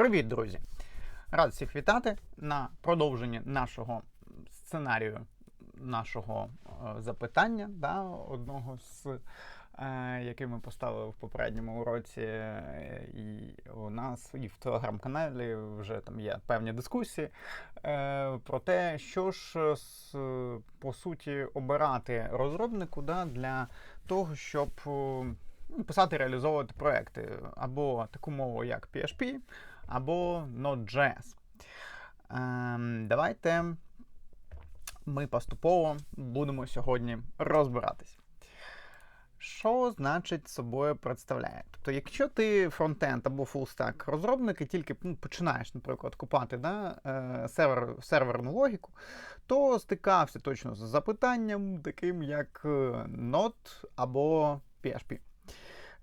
Привіт, друзі! Рад всіх вітати на продовженні нашого сценарію, нашого е, запитання, да, одного з е, який ми поставили в попередньому уроці. Е, І у нас і в телеграм-каналі вже там є певні дискусії е, про те, що ж з, по суті обирати розробнику да, для того, щоб. е, ну, Писати, реалізовувати проекти або таку мову, як PHP, або Node.js. Ем, давайте ми поступово будемо сьогодні розбиратись. Що значить собою представляє? Тобто, якщо ти фронтенд або фулстек розробник і тільки ну, починаєш, наприклад, купати да, е, сервер, серверну логіку, то стикався точно з запитанням, таким як е, Node або PHP.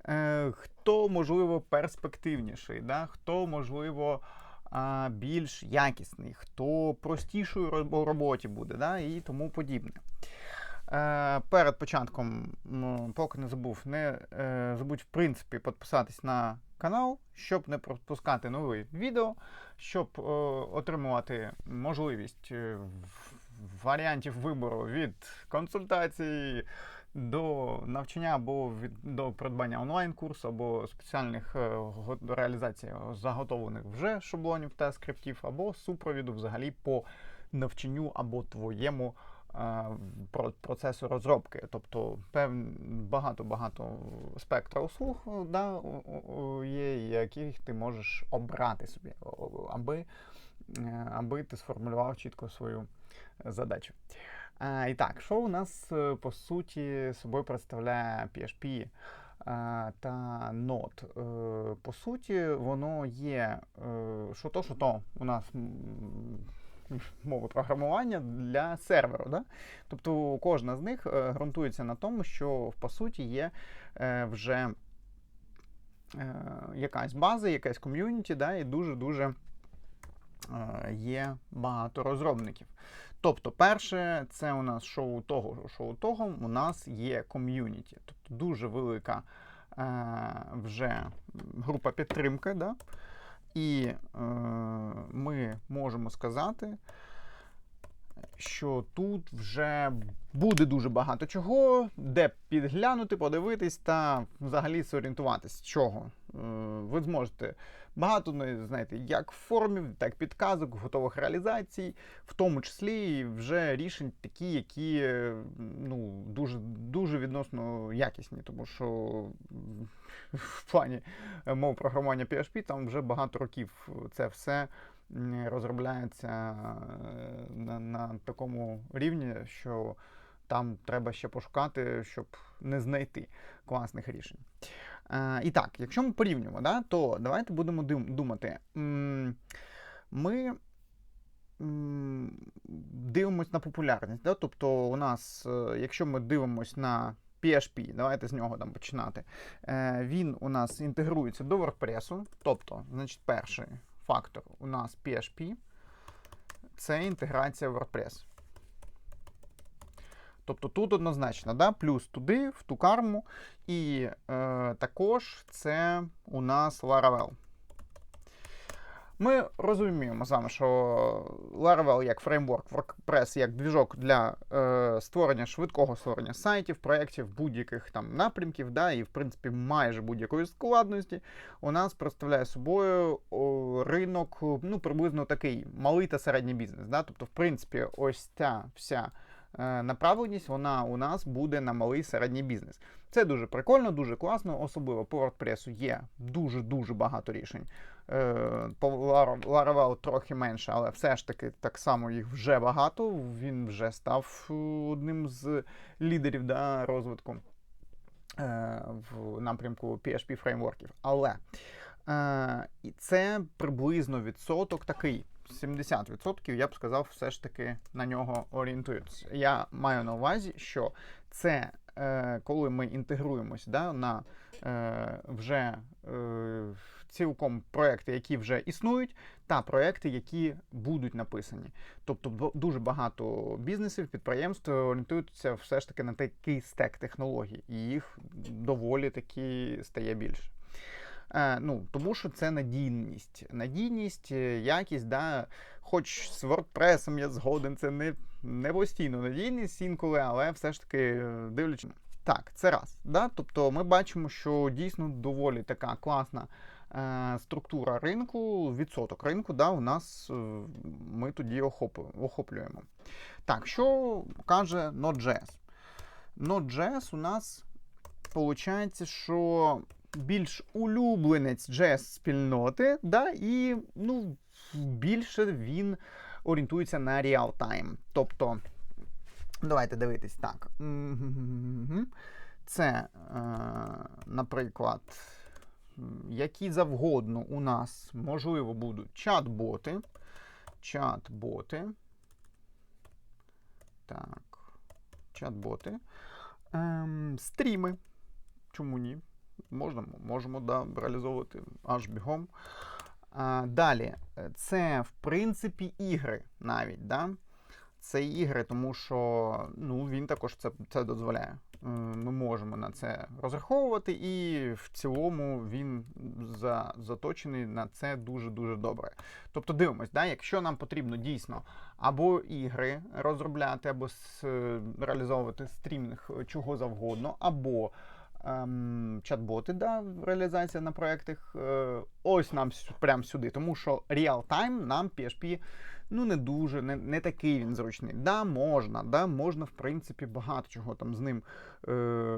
Е, Хто, можливо, перспективніший, да? хто, можливо, більш якісний, хто простішою роботі буде, да? і тому подібне. Е, Перед початком, поки не забув, не е, забудь, в принципі, підписатись на канал, щоб не пропускати нові відео, щоб отримувати можливість варіантів вибору від консультацій до навчання або від, до придбання онлайн-курсу, або спеціальних е, реалізацій заготовлених вже шаблонів та скриптів, або супровіду взагалі по навчанню або твоєму е, процесу розробки. Тобто багато-багато спектра услуг е, да, є, яких ти можеш обрати собі, аби, аби ти сформулював чітко свою задачу. А, і так, що у нас е, по суті собою представляє PHP е, та Node? Е, По суті, воно є е, що то, що то у нас мови програмування для серверу. Да? Тобто кожна з них е, ґрунтується на тому, що по суті є е, вже е, якась база, якась ком'юніті, да, і дуже-дуже е, є багато розробників. Тобто, перше, це у нас шоу того, шоу того, у нас є ком'юніті. Тобто дуже велика е, вже група підтримки. Да? І е, ми можемо сказати, що тут вже буде дуже багато чого, де підглянути, подивитись та взагалі зорієнтуватись, чого. Е, ви зможете багато ну, знаєте, як формів, так і підказок, готових реалізацій, в тому числі вже рішень такі, які е, ну, дуже, дуже відносно якісні, тому що в плані е, мов програмування PHP там вже багато років це все розробляється на, на такому рівні, що там треба ще пошукати, щоб не знайти класних рішень. Е, і так, якщо ми порівнюємо, да, то давайте будемо дум- думати. Ми дивимось на популярність. Да? Тобто, у нас, е, якщо ми дивимось на PHP, давайте з нього там починати. Е, Він у нас інтегрується до WordPress. Тобто, значить, перший фактор у нас PHP це інтеграція WordPress. Тобто тут однозначно, да? плюс туди, в ту карму. І е, також це у нас Laravel. Ми розуміємо з вами, що Laravel як фреймворк, WordPress як двіжок для е, створення швидкого створення сайтів, проєктів, будь-яких там напрямків, да, і в принципі майже будь-якої складності, у нас представляє собою ринок ну, приблизно такий малий та середній бізнес. Да? Тобто, в принципі, ось ця вся направленість вона у нас буде на малий середній бізнес. Це дуже прикольно, дуже класно, особливо по WordPress є дуже-дуже багато рішень. Е, По Laravel трохи менше, але все ж таки так само їх вже багато. Він вже став е, одним з лідерів да, розвитку е, в напрямку PHP фреймворків. Але е, це приблизно відсоток такий. 70% я б сказав, все ж таки на нього орієнтуються. Я маю на увазі, що це е, коли ми інтегруємось да, на е, вже е, цілком проекти, які вже існують, та проекти, які будуть написані. Тобто дуже багато бізнесів, підприємств орієнтуються все ж таки на такий стек технологій, і їх доволі таки стає більше. Е, ну, тому що це надійність. Надійність, е, якість, да, хоч з WordPress я згоден, це не, не постійно надійність інколи, але все ж таки е, дивлячись. Так, це раз. Да? Тобто ми бачимо, що дійсно доволі така класна е, структура ринку, відсоток ринку, да, у нас е, ми тоді охоплюємо. Так, що каже Node.js? Node.js у нас виходить, що більш улюбленець JS спільноти, да, і ну, більше він орієнтується на реал-тайм. Тобто, давайте дивитись так. Це, е, наприклад, які завгодно у нас, можливо, будуть чат-боти. Чат-боти. Так. Чат-боти. Ем, стріми. Чому ні? Можна, можемо да, реалізовувати аж бігом. А, далі, це, в принципі, ігри навіть. Да? Це ігри, тому що ну, він також це, це дозволяє. Е, Ми можемо на це розраховувати, і в цілому він за, заточений на це дуже-дуже добре. Тобто дивимось, да, якщо нам потрібно дійсно або ігри розробляти, або реалізовувати стрімінг е, чого завгодно, або чат-боти, да, реалізація на проєктах, е, ось нам сю- прям сюди. Тому що real-time нам PHP ну, не дуже, не, не такий він зручний. Да, можна, да, можна, в принципі, багато чого там з ним е,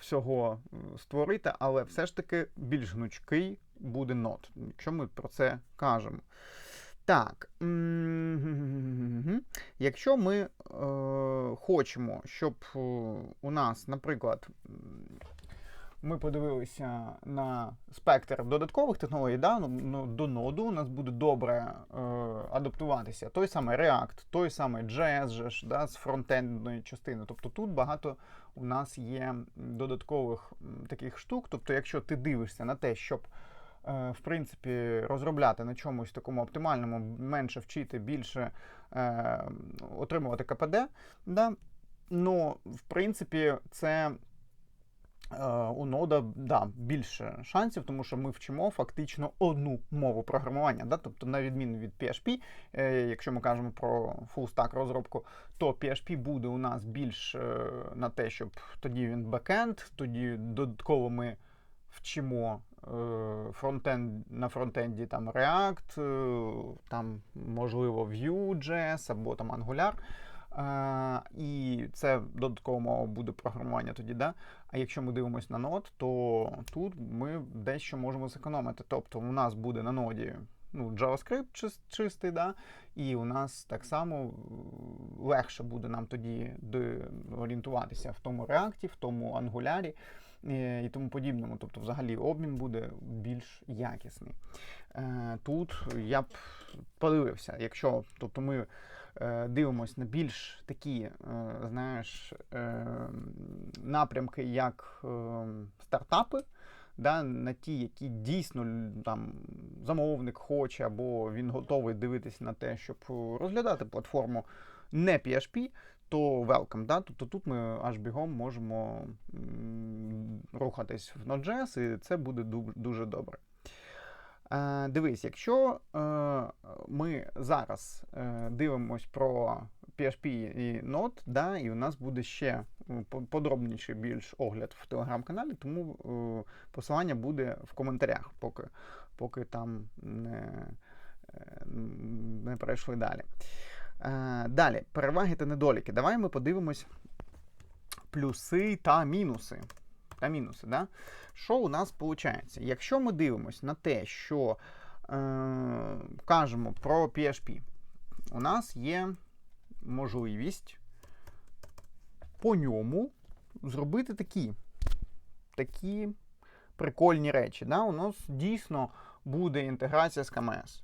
всього е, створити, але все ж таки більш гнучкий буде нот, якщо ми про це кажемо. Так. Якщо ми е, хочемо, щоб е, у нас, наприклад, ми подивилися на спектр додаткових технологій, да? ну, ну, до ноду у нас буде добре е, адаптуватися. Той самий React, той самий JS да, з фронтендної частини. Тобто тут багато у нас є додаткових таких штук. Тобто, якщо ти дивишся на те, щоб е, в принципі розробляти на чомусь такому оптимальному, менше вчити, більше е, отримувати КПД, да? ну, в принципі, це. Е, У нода да, більше шансів, тому що ми вчимо фактично одну мову програмування. Да? Тобто, на відміну від PHP, е, якщо ми кажемо про full-stack розробку, то PHP буде у нас більш е, на те, щоб тоді він бекенд, тоді додатково ми вчимо фронтенд, на фронтенді там React, там можливо Vue.js або там Angular. І це додаткова мова буде програмування тоді, да? А якщо ми дивимося на нод, то тут ми дещо можемо зекономити. Тобто у нас буде на ноді ну, JavaScript чистий, да? і у нас так само е, легше буде нам тоді орієнтуватися в тому React, в тому Angular е, і тому подібному. Тобто, взагалі, обмін буде більш якісний. Е, Тут я б подивився, якщо тобто ми дивимось на більш такі, е, знаєш, е, напрямки, як е, стартапи, да, на ті, які дійсно там замовник хоче, або він готовий дивитися на те, щоб е, розглядати платформу не PHP, то welcome. Да? Тобто тут ми аж бігом можемо рухатись в Node.js, і це буде дуже добре. Е, дивись, якщо е, ми зараз е, дивимось про PHP і Node, да, і у нас буде ще подробніший більш огляд в телеграм-каналі, тому е, посилання буде в коментарях, поки, поки там не, е, не перейшли далі. Е, далі, переваги та недоліки. Давай ми подивимось плюси та мінуси. Та мінуси, да? Що у нас виходить? Якщо ми дивимося на те, що е, кажемо про PHP, у нас є можливість по ньому зробити такі, такі прикольні речі. Да? У нас дійсно буде інтеграція з КМС.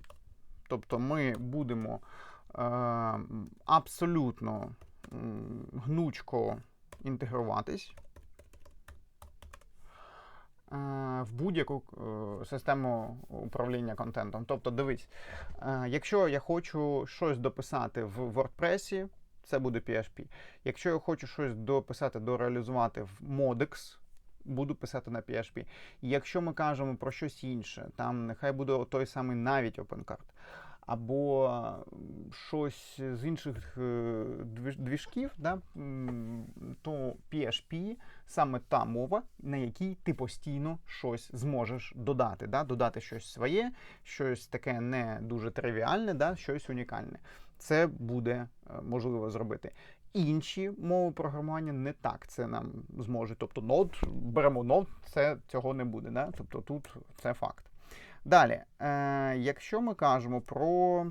Тобто ми будемо е, абсолютно гнучко інтегруватись в будь-яку е, систему управління контентом. Тобто, дивись, е, якщо я хочу щось дописати в WordPress, це буде PHP. Якщо я хочу щось дописати, дореалізувати в Modex, буду писати на PHP. Якщо ми кажемо про щось інше, там нехай буде той самий навіть OpenCard, або щось з інших е, двіжків, да, то PHP саме та мова, на якій ти постійно щось зможеш додати. Да? Додати щось своє, щось таке не дуже тривіальне, да? щось унікальне. Це буде е, можливо зробити. Інші мови програмування не так це нам зможуть. Тобто Node, беремо Node, це цього не буде. Да? Тобто тут це факт. Далі, е, якщо ми кажемо про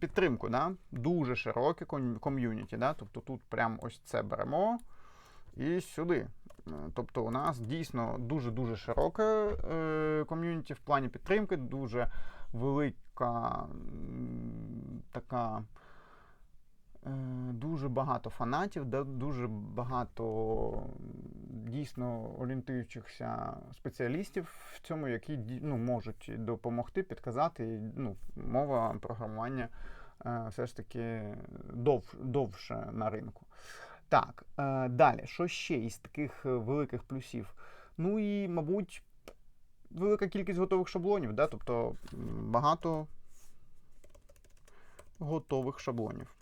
підтримку, да? дуже широке ком'юніті, да? тобто тут прям ось це беремо і сюди. Е, Тобто у нас дійсно дуже-дуже широке е, ком'юніті в плані підтримки, дуже велика така. Е, Дуже багато фанатів, дуже багато дійсно орієнтуючихся спеціалістів в цьому, які ну, можуть допомогти, підказати. Ну, мова програмування е, все ж таки дов, довше на ринку. Так, е, далі, що ще із таких великих плюсів? Ну і, мабуть, велика кількість готових шаблонів, да? тобто багато готових шаблонів.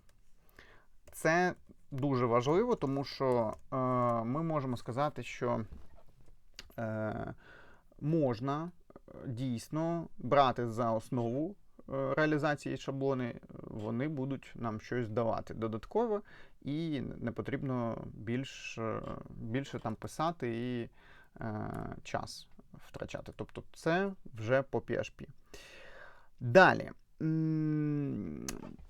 Це дуже важливо, тому що е, ми можемо сказати, що е, можна е, дійсно брати за основу е, реалізації шаблони, вони будуть нам щось давати додатково, і не потрібно більш, е, більше там писати і е, час втрачати. Тобто це вже по PHP. Далі.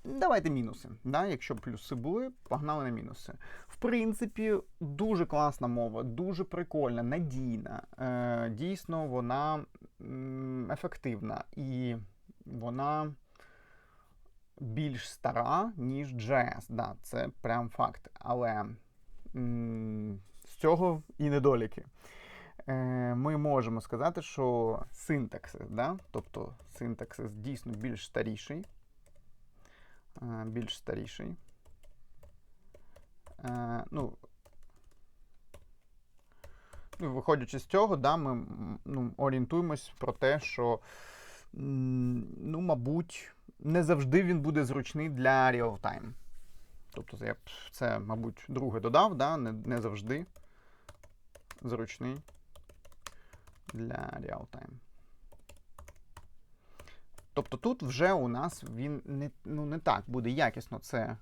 Давайте мінуси. Да? Якщо плюси були, погнали на мінуси. В принципі, дуже класна мова, дуже прикольна, надійна. Е, дійсно, вона ефективна і вона більш стара, ніж JS. Да, це прям факт. Але з цього і недоліки. Е, Ми можемо сказати, що синтаксис, да? тобто синтаксис дійсно більш старіший. Е, Більш старіший. Е, Ну, ну, виходячи з цього, да, ми ну, орієнтуємось про те, що, ну, мабуть, не завжди він буде зручний для реал-тайм. Тобто, я б це, мабуть, друге додав, да, не, не завжди зручний для реал-тайм. Тобто тут вже у нас він не, ну, не так буде якісно це е,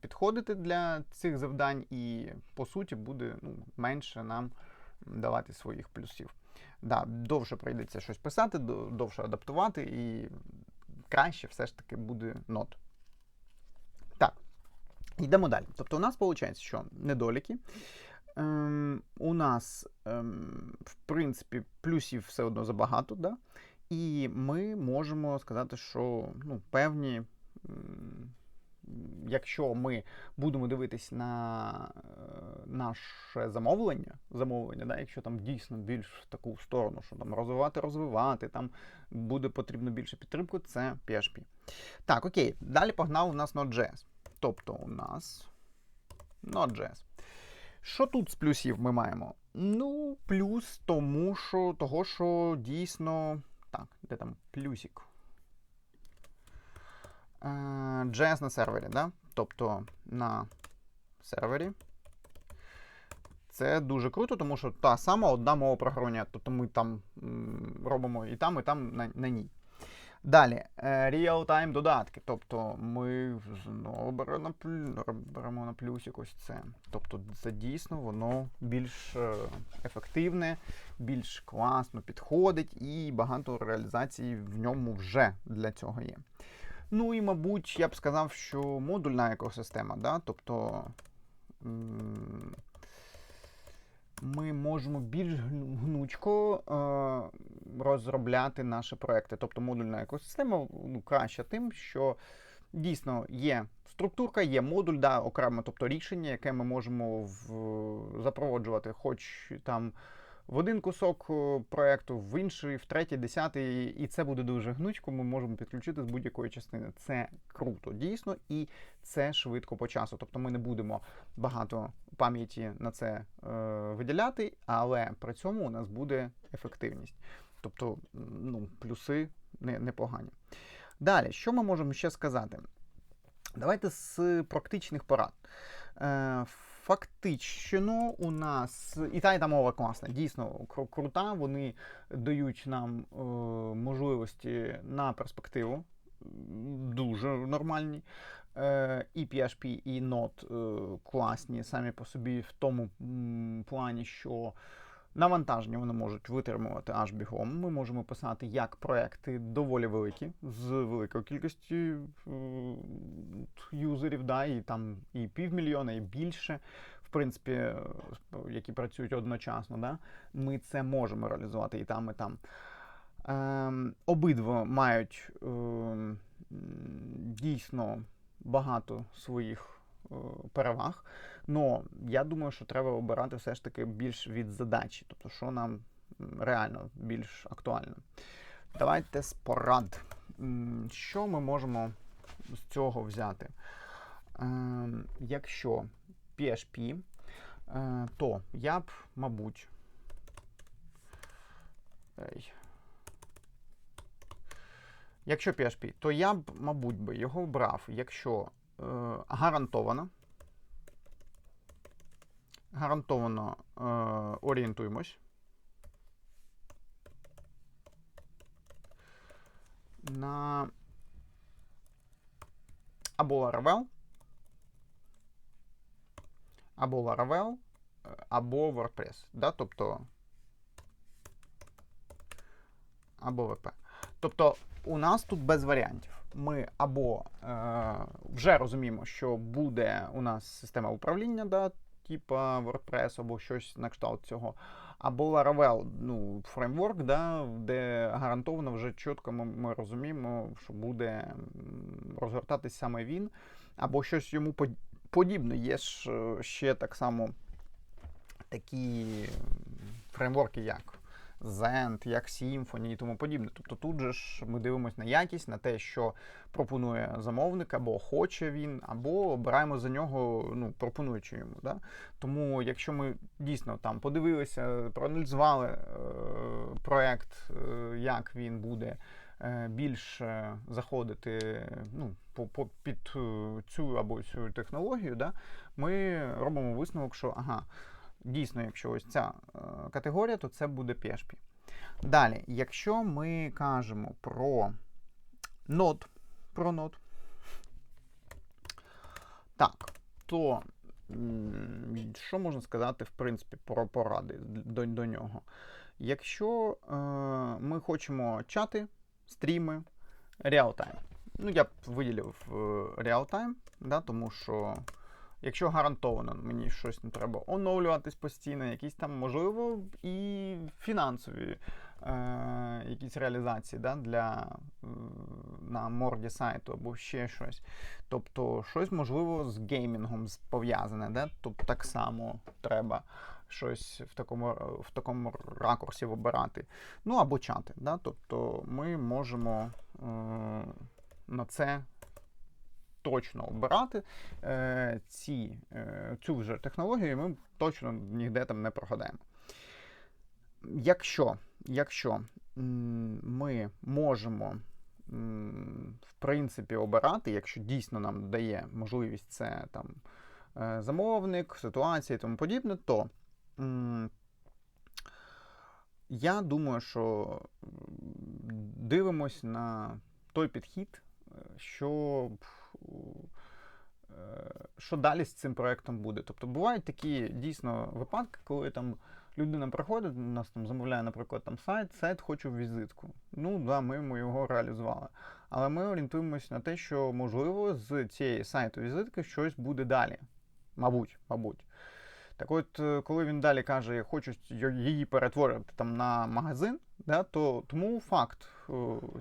підходити для цих завдань, і по суті буде ну, менше нам давати своїх плюсів. Да, довше прийдеться щось писати, довше адаптувати, і краще все ж таки буде нот. Так, йдемо далі. Тобто, у нас виходить, що недоліки. Ем, у нас, ем, в принципі, плюсів все одно забагато, да? і ми можемо сказати, що ну, певні, якщо ми будемо дивитись на е, наше замовлення, замовлення, да, якщо там дійсно більш в таку сторону, що там розвивати, розвивати, там буде потрібно більше підтримку, це PHP. Так, окей, далі погнав у нас Node.js. Тобто у нас Node.js. Що тут з плюсів ми маємо? Ну, плюс тому, що того, що дійсно. Так, де там плюсик? Е, JS на сервері, да? Тобто на сервері. Це дуже круто, тому що та сама одна мова програмування. Тобто ми там робимо і там, і там на, на ній. Далі, е, real-time додатки. Тобто ми знову беремо на, плю- беремо на плюсик ось це. Тобто це дійсно воно більш е, ефективне, більш класно підходить і багато реалізацій в ньому вже для цього є. Ну і, мабуть, я б сказав, що модульна екосистема, да? тобто. Ми можемо більш гнучко е, розробляти наші проекти. Тобто модульна екосистема ну, краща тим, що дійсно є структурка, є модуль, да, окремо, тобто рішення, яке ми можемо в, запроваджувати, хоч там в один кусок е, проекту, в інший, в третій, десятий, і це буде дуже гнучко. Ми можемо підключити з будь-якої частини. Це круто, дійсно, і це швидко по часу. Тобто ми не будемо багато пам'яті на це е, виділяти, але при цьому у нас буде ефективність. Тобто, ну, плюси не, непогані. Далі, що ми можемо ще сказати? Давайте з практичних порад. Е, Фактично, у нас і та, і та мова класна, дійсно кру- крута. Вони дають нам е, можливості на перспективу, дуже нормальні. Е, і PHP, і Node е, класні самі по собі в тому плані, що навантаження вони можуть витримувати аж бігом. Ми можемо писати як проекти доволі великі, з великою кількістю е, юзерів, да, і там і півмільйона, і більше, в принципі, е, які працюють одночасно. Да, ми це можемо реалізувати і там, і там. Ем, обидва мають ем, дійсно багато своїх е, переваг. Но я думаю, що треба обирати все ж таки більш від задачі, тобто, що нам реально більш актуально. Давайте з порад. Що ми можемо з цього взяти? Ем, Якщо PHP, е, то я б, мабуть. Якщо PHP, то я б, мабуть, би його брав, якщо е, гарантовано. Гарантовано е, орієнтуємось. На або Laravel, або Laravel, або WordPress. Да? Тобто або ВП. Тобто у нас тут без варіантів. Ми або е, вже розуміємо, що буде у нас система управління, да, типа WordPress, або щось на кшталт цього, або Laravel, ну, фреймворк, да, де гарантовано вже чітко ми, ми розуміємо, що буде розгортатись саме він, або щось йому подібне. Є ж е, ще так само такі фреймворки, як Zend, як Symfony і тому подібне. Тобто тут же ж ми дивимося на якість, на те, що пропонує замовник, або хоче він, або обираємо за нього, ну, пропонуючи йому. Да? Тому, якщо ми дійсно там подивилися, проаналізували е, проект, е, як він буде е, більше заходити ну, по, по, під е, цю або цю технологію, да? ми робимо висновок, що ага. Дійсно, якщо ось ця е, категорія, то це буде PHP. Далі, якщо ми кажемо про нод, про нод, так, то що можна сказати, в принципі, про поради до, до нього? Якщо е, ми хочемо чати, стріми, реалтайм. Ну, я б виділив е, реалтайм, да, тому що якщо гарантовано мені щось не треба оновлюватись постійно, якісь там, можливо, і фінансові е, якісь реалізації да, для, е, на морді сайту або ще щось. Тобто, щось, можливо, з геймінгом пов'язане, да? тобто так само треба щось в такому, в такому ракурсі вибирати. Ну або чати. Да? Тобто ми можемо е, на це точно обирати е, ці, е, цю вже технологію, і ми точно ніде там не прогадаємо. Якщо, якщо ми можемо в принципі обирати, якщо дійсно нам дає можливість це там е, замовник, ситуація і тому подібне, то я думаю, що дивимось на той підхід, е, що, що далі з цим проектом буде. Тобто бувають такі дійсно випадки, коли там людина приходить, у нас там замовляє, наприклад, там сайт, сайт хочу візитку. Ну да, ми йому його реалізували. Але ми орієнтуємося на те, що можливо з цієї сайту візитки щось буде далі. Мабуть, мабуть. Так от, е, коли він далі каже, хочу її перетворити там на магазин, да, то тому факт е,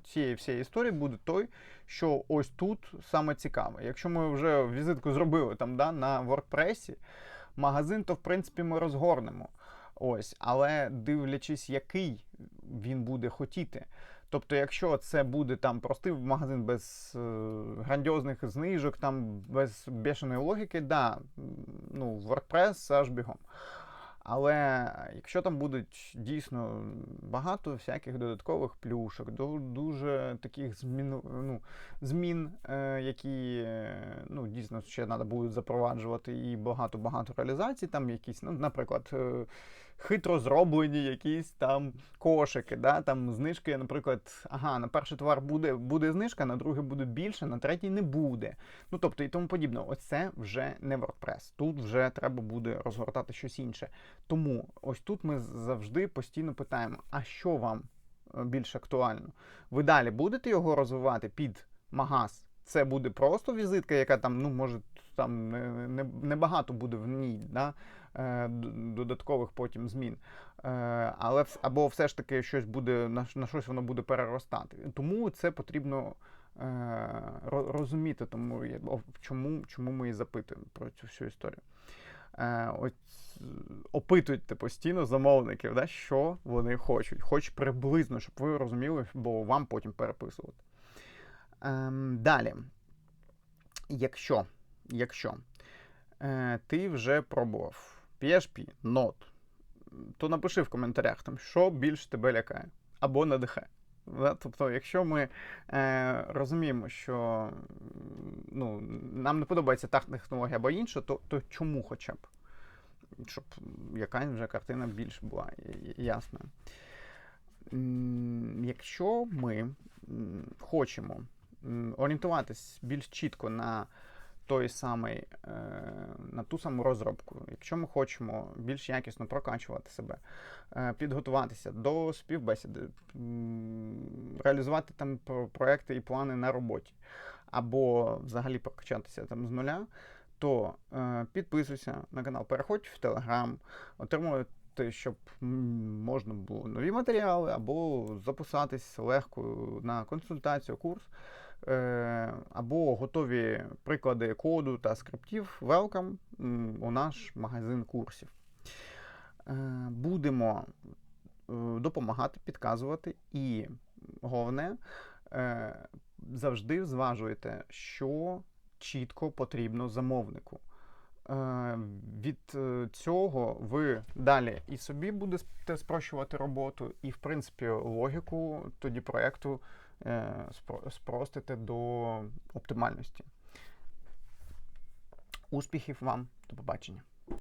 цієї всієї історії буде той, що ось тут саме цікаве. Якщо ми вже візитку зробили там да, на WordPress, магазин, то в принципі ми розгорнемо. Ось, але дивлячись, який він буде хотіти. Тобто, якщо це буде там простий магазин без е, грандіозних знижок, там без бешеної логіки, да, ну, WordPress аж бігом. Але якщо там будуть дійсно багато всяких додаткових плюшок, ду- дуже таких змін, ну, змін, е, які е, ну, дійсно ще треба буде запроваджувати, і багато-багато реалізацій, там якісь, ну, наприклад, е, хитро зроблені якісь там кошики, да, там знижки, наприклад, ага, на перший товар буде, буде знижка, на другий буде більше, на третій не буде. Ну тобто і тому подібне. Оце вже не WordPress. Тут вже треба буде розгортати щось інше. Тому ось тут ми завжди постійно питаємо: а що вам е, більш актуально? Ви далі будете його розвивати під магаз? Це буде просто візитка, яка там, ну, може, там не, не, не буде в ній, да? е, додаткових потім змін. Е, але або все ж таки щось буде на, щось воно буде переростати. Тому це потрібно е, розуміти, тому чому, чому ми і запитуємо про цю всю історію. Е, опитуйте постійно замовників, да, що вони хочуть, хоч приблизно, щоб ви розуміли, бо вам потім переписувати. Ем, далі. Якщо, якщо е, ти вже пробував PHP, Node, то напиши в коментарях, там, що більш тебе лякає або надихає. Да? Тобто, якщо ми е, розуміємо, що ну, нам не подобається та технологія або інша, то, то чому хоча б? Щоб якась вже картина більш була ясна. Якщо ми хочемо орієнтуватись більш чітко на той самий, е, на ту саму розробку, якщо ми хочемо більш якісно прокачувати себе, е, підготуватися до співбесіди, реалізувати там про- проекти і плани на роботі, або взагалі прокачатися там з нуля, то е, підписуйся на канал, переходь в Телеграм, отримуйте, щоб можна було нові матеріали, або записатись легко на консультацію, курс. Е, або готові приклади коду та скриптів, welcome у наш магазин курсів. Е, Будемо е, допомагати, підказувати, і головне, завжди зважуйте, що чітко потрібно замовнику. Від цього ви далі і собі будете спрощувати роботу, і, в принципі, логіку тоді проєкту е, спро- спростите до оптимальності. Успіхів вам, до побачення.